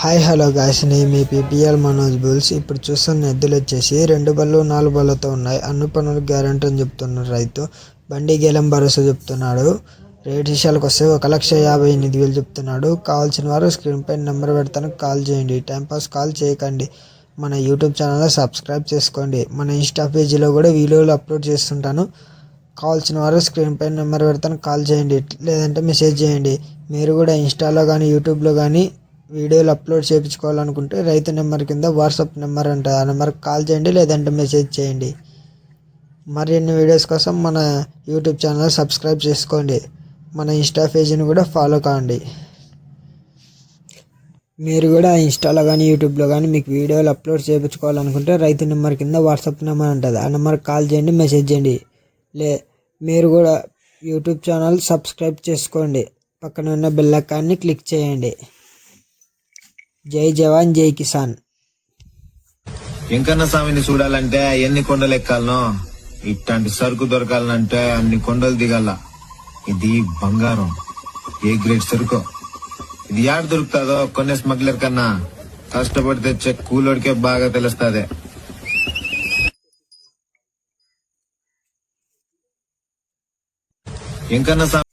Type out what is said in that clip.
Hi hello guys నే మీ PPL Manoj bulls. ఇప్పుడు చూస్తున్న ఎద్దులు వచ్చేసి రెండు బళ్ళు నాలుగు బళ్ళతో ఉన్నాయి. అన్ని పనులు గ్యారంటీ అని చెప్తున్నారు రైతు. బండి గేలం భరోసా చెప్తున్నాడు. రేట్ విషయాలకు వస్తే ఒక లక్ష యాభై ఎనిమిది వేలు చెప్తున్నాడు. కావాల్సిన వారు స్క్రీన్ పై నెంబర్ పెడతాను కాల్ చేయండి. టైంపాస్ కాల్ చేయకండి. మన యూట్యూబ్ ఛానల్ సబ్స్క్రైబ్ చేసుకోండి. మన ఇన్స్టా పేజీలో కూడా వీడియోలు అప్లోడ్ చేస్తుంటాను. కావాల్సిన వారు స్క్రీన్ పై నెంబర్ పెడతాను కాల్ చేయండి. లేదంటే మెసేజ్ చేయండి. మీరు కూడా ఇన్స్టాలో కానీ యూట్యూబ్లో కానీ వీడియోలు అప్లోడ్ చేయించుకోవాలనుకుంటే రైతు నెంబర్ కింద వాట్సాప్ నెంబర్ ఉంటుంది ఆ నెంబర్కి కాల్ చేయండి లేదంటే మెసేజ్ చేయండి. మరిన్ని వీడియోస్ కోసం మన యూట్యూబ్ ఛానల్ సబ్స్క్రైబ్ చేసుకోండి. మన ఇన్స్టా పేజీని కూడా ఫాలో కావండి మీరు కూడా ఇన్స్టాలో కానీ యూట్యూబ్లో కానీ మీకు వీడియోలు అప్లోడ్ చేయించుకోవాలనుకుంటే రైతు నెంబర్ కింద వాట్సాప్ నెంబర్ ఉంటుంది. ఆ నెంబర్కి కాల్ చేయండి మెసేజ్ చేయండి. లే మీరు కూడా యూట్యూబ్ ఛానల్ సబ్స్క్రైబ్ చేసుకోండి. పక్కన ఉన్న బెల్ ఐకాన్ని క్లిక్ చేయండి. జై జవాన్ జై కిసాన్. వెంకన్న స్వామిని చూడాలంటే ఎన్ని కొండలు ఎక్కాలనో ఇట్లాంటి సరుకు దొరకాలంటే అన్ని కొండలు దిగాల. ఇది బంగారం ఏ గ్రేడ్ సరుకు. ఇది యాడ దొరుకుతుందో కొనే స్మగ్లర్ కన్నా. కష్టపడి తెచ్చే కూలోడికే బాగా తెలుస్తుంది. వెంకన్న స్వామి